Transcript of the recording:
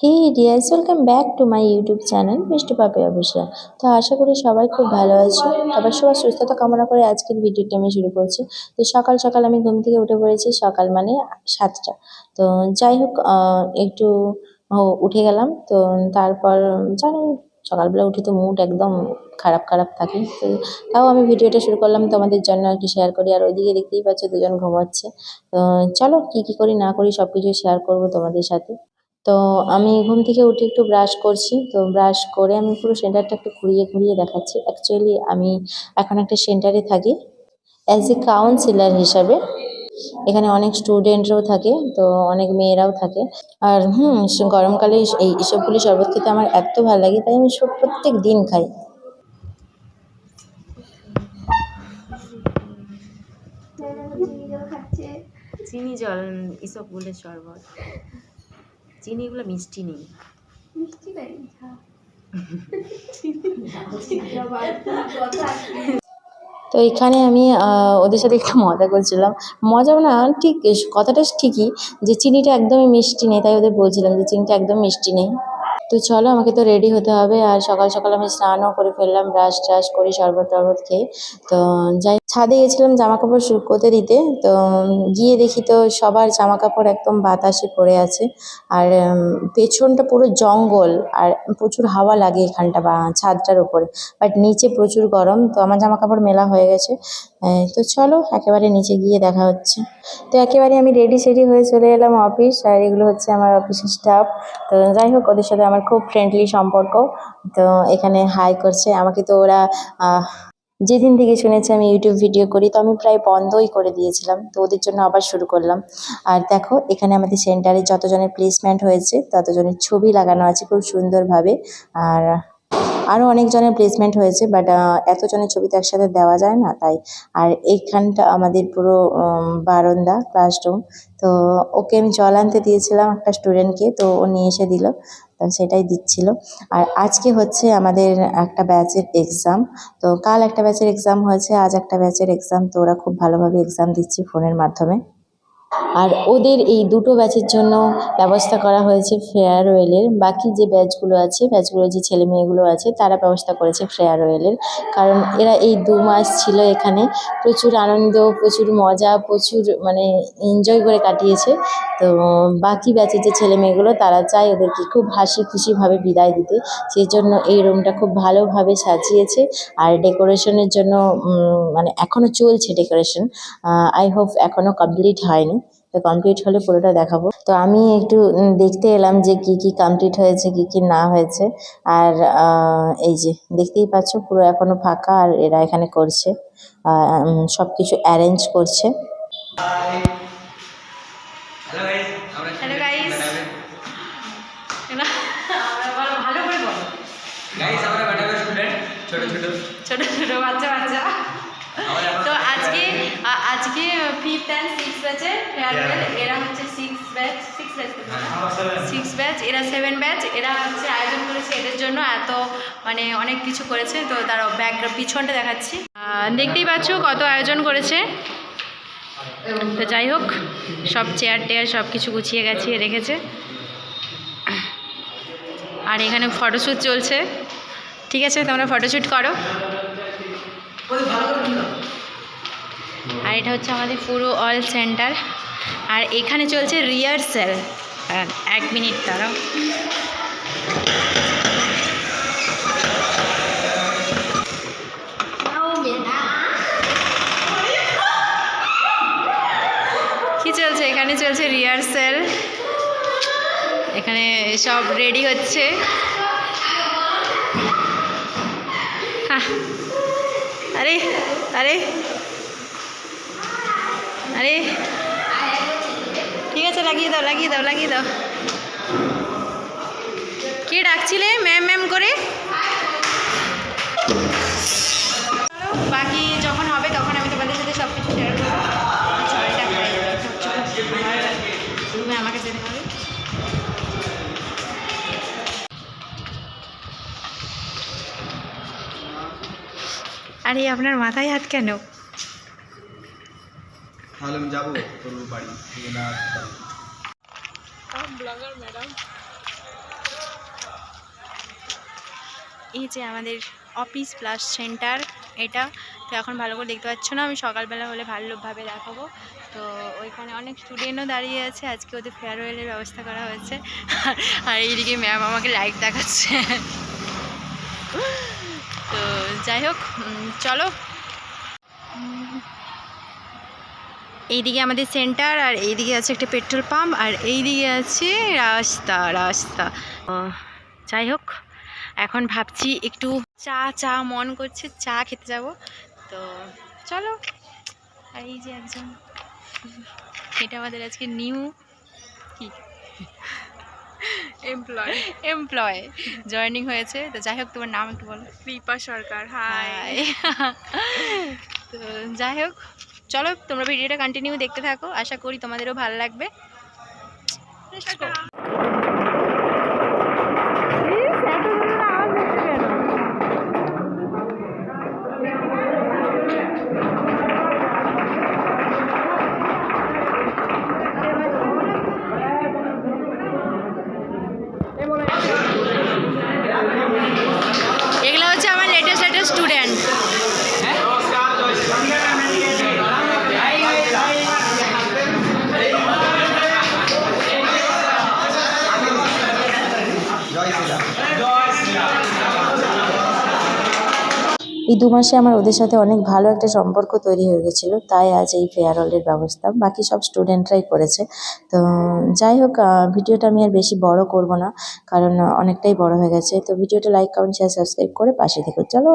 Hey dears welcome back to my YouTube channel মিষ্টি পাপি official তো আশা করি সবাই খুব ভালো আছে। সবার সবার সুস্থতা কামনা করে আজকের ভিডিওটি আমি শুরু করছি। তো সকাল সকাল আমি ঘুম থেকে উঠে পড়েছি, সকাল মানে সাতটা। তো যাই হোক একটু উঠে গেলাম। তো তারপর জানো, সকালবেলা উঠে তো মুড একদম খারাপ খারাপ থাকে। তো তাও আমি ভিডিওটা শুরু করলাম তোমাদের জন্য একটু শেয়ার করি। আর ওইদিকে দেখতেই পাচ্ছ দুজন ঘুমাচ্ছে। তো চলো কী কী করি না করি সব কিছু শেয়ার করব তোমাদের সাথে। তো আমি ঘুম থেকে উঠে একটু ব্রাশ করছি। তো ব্রাশ করে আমি পুরো সেন্টারটা একটু ঘুরিয়ে ঘুরিয়ে দেখাচ্ছি। অ্যাকচুয়ালি আমি এখন একটা সেন্টারে থাকি অ্যাজ এ কাউন্সিলার হিসাবে। এখানে অনেক স্টুডেন্টরাও থাকে, তো অনেক মেয়েরাও থাকে। আর হুম গরমকালে এই ইসবগুলি শরবত খেতে আমার এত ভালো লাগে, তাই আমি সব প্রত্যেক দিন খাই। চিনি জল ইসবগুলের শরবত। চিনিগুলো মিষ্টি নেই। তো এখানে আমি আহ, ওদের সাথে একটু মজা করছিলাম। মজা না ঠিক কথাটা ঠিকই যে চিনিটা একদমই মিষ্টি নেই তাই ওদের বলছিলাম যে চিনিটা একদম মিষ্টি নেই। তো চলো আমাকে তো রেডি হতে হবে আর সকাল সকাল আমি স্নানও করে ফেললাম ব্রাশ ট্রাশ করে শরবত টরবত খেয়ে। তো যাই ছাদে গেছিলাম জামা কাপড় শুকোতে দিতে, তো গিয়ে দেখি তো সবার জামা কাপড় একদম বাতাসে পড়ে আছে। আর পেছনটা পুরো জঙ্গল, আর প্রচুর হাওয়া লাগে এখানটা বা ছাদটার উপরে। বাট নিচে প্রচুর গরম, তো আমার জামা কাপড় মেলা হয়ে গেছে। তো চলো একেবারে নিচে গিয়ে দেখা হচ্ছে। তো একেবারে আমি রেডি সেডি হয়ে চলে এলাম অফিস আর এগুলো হচ্ছে আমার অফিসের স্টাফ তো যাই হোক, ওদের সাথে আমার খুব ফ্রেন্ডলি সম্পর্ক। তো এখানে হাই করছে, আমাকে তো ওরা যেদিন থেকে শুনেছি আমি ইউটিউব ভিডিও করি, তো আমি প্রায় বন্ধই করে দিয়েছিলাম। তো ওদের জন্য আবার শুরু করলাম। আর দেখো, এখানে আমাদের সেন্টারে যতজনের প্লেসমেন্ট হয়েছে, ততজনের ছবি লাগানো আছে খুব সুন্দরভাবে। আর আরও অনেকজনের প্লেসমেন্ট হয়েছে বাট এতজনের ছবি তো একসাথে দেওয়া যায় না, তাই। আর এইখানটা আমাদের পুরো বারান্দা ক্লাসরুম তো ওকে আমি জল আনতে দিয়েছিলাম একটা স্টুডেন্টকে তো ও নিয়ে এসে দিল সেটাই দিচ্ছিল। আর আজকে হচ্ছে আমাদের একটা ব্যাচের এক্সাম তো কাল একটা ব্যাচের এক্সাম হয়েছে, আজ একটা ব্যাচের এক্সাম তো ওরা খুব ভালোভাবে এক্সাম দিচ্ছে ফোনের মাধ্যমে। আর ওদের এই দুটো ব্যাচের জন্য ব্যবস্থা করা হয়েছে ফেয়ারওয়েলের বাকি যে ব্যাচগুলো আছে ব্যাচগুলো যে ছেলে মেয়েগুলো আছে, তারা ব্যবস্থা করেছে ফেয়ারওয়েলের কারণ এরা এই দু মাস ছিল এখানে। প্রচুর আনন্দ, প্রচুর মজা, প্রচুর মানে এনজয় করে কাটিয়েছে। তো বাকি ব্যাচের যে ছেলে মেয়েগুলো, তারা চায় ওদেরকে খুব হাসি খুশিভাবে বিদায় দিতে। সেই জন্য এই রুমটা খুব ভালোভাবে সাজিয়েছে। আর ডেকোরেশনের জন্য মানে এখনও চলছে ডেকোরেশন আই হোপ এখনও কমপ্লিট হয়নি। তো কমপ্লিট হলে পুরোটা দেখাবো। তো আমি একটু দেখতে এলাম যে কি কি কমপ্লিট হয়েছে কি কি না হয়েছে। আর আহ, এই যে দেখতেই পাচ্ছ পুরো এখনও ফাঁকা আর এরা এখানে করছে। সব কিছু অ্যারেঞ্জ করছে। হ্যালো গাইস আমরা Hello guys. আমরা বলো ভালো করে বলো। গাইস আমরা বাটাবে স্টুডেন্ট ছোট ছোট। ছোট ছোট বাচ্চা বাচ্চা। আজকে আজকে ফিফথ অ্যান্ড সিক্স ব্যাচের ফেয়ারওয়েল এরা হচ্ছে six batch six batch six batch এরা সেভেন ব্যাচ এরা হচ্ছে আয়োজন করেছে এদের জন্য এত মানে অনেক কিছু করেছে তো তার ব্যাকগ্রাউন্ড পিছনটা দেখাচ্ছি। দেখতেই পাচ্ছ কত আয়োজন করেছে। তো যাই হোক সব চেয়ার টেয়ার সব কিছু গুছিয়ে গাছিয়ে রেখেছে। আর এখানে ফটোশ্যুট চলছে। ঠিক আছে তোমরা ফটোশ্যুট করো। আর এটা হচ্ছে আমাদের পুরো অল সেন্টার আর এখানে চলছে রিহার্সেল এক মিনিট কি চলছে? এখানে চলছে রিহার্সেল এখানে সব রেডি হচ্ছে। আরে আরে। আরে। ঠিক আছে, লাগিয়ে দাও লাগিয়ে দাও লাগিয়ে দাও। কে ডাকছিলে? ম্যাম ম্যাম করে? বাকি যখন হবে তখন আমি তোমাদের সাথে সব কিছু শেয়ার করব আমাকে যেতে হবে। আরে, আপনার মাথায় হাত কেন? তাহলে আমি যাব তোর বাড়ি এই যে আমাদের অফিস প্লাস সেন্টার এটা। তো এখন ভালো করে দেখতে পাচ্ছ না, আমি সকালবেলা হলে ভালোভাবে দেখাবো। তো ওইখানে অনেক স্টুডেন্টও দাঁড়িয়ে আছে, আজকে ওদের ফেয়ারওয়েলের ব্যবস্থা করা হয়েছে। আর এইদিকে ম্যাম আমাকে লাইট দেখাচ্ছে। তো যাই হোক চলো। এইদিকে আমাদের সেন্টার আর এইদিকে আছে একটা পেট্রোল পাম্প আর এইদিকে আছে রাস্তা রাস্তা। যাই হোক এখন ভাবছি একটু চা চা মন করছে চা খেতে যাব। তো চলো আর এই যে একজন এটা আমাদের আজকে নিউ কি? এমপ্লয় এমপ্লয় জয়েনিং হয়েছে। তো যাই হোক তোমার নাম একটু বলো। কৃপা সরকার হাই তো যাই হোক চলো তোমরা ভিডিওটা কন্টিনিউ দেখতে থাকো। আশা করি তোমাদেরও ভালো লাগবে। এই দু মাসে আমার ওদের সাথে অনেক ভালো একটা সম্পর্ক তৈরি হয়ে গেছিল, তাই আজ এই ফেয়ারওয়েলের ব্যবস্থা। বাকি সব স্টুডেন্টরাই করেছে। তো যাই হোক ভিডিওটা আমি আর বেশি বড় করব না, কারণ অনেকটাই বড় হয়ে গেছে। তো ভিডিওটা লাইক কমেন্ট শেয়ার সাবস্ক্রাইব করে পাশে থেকো। চলো!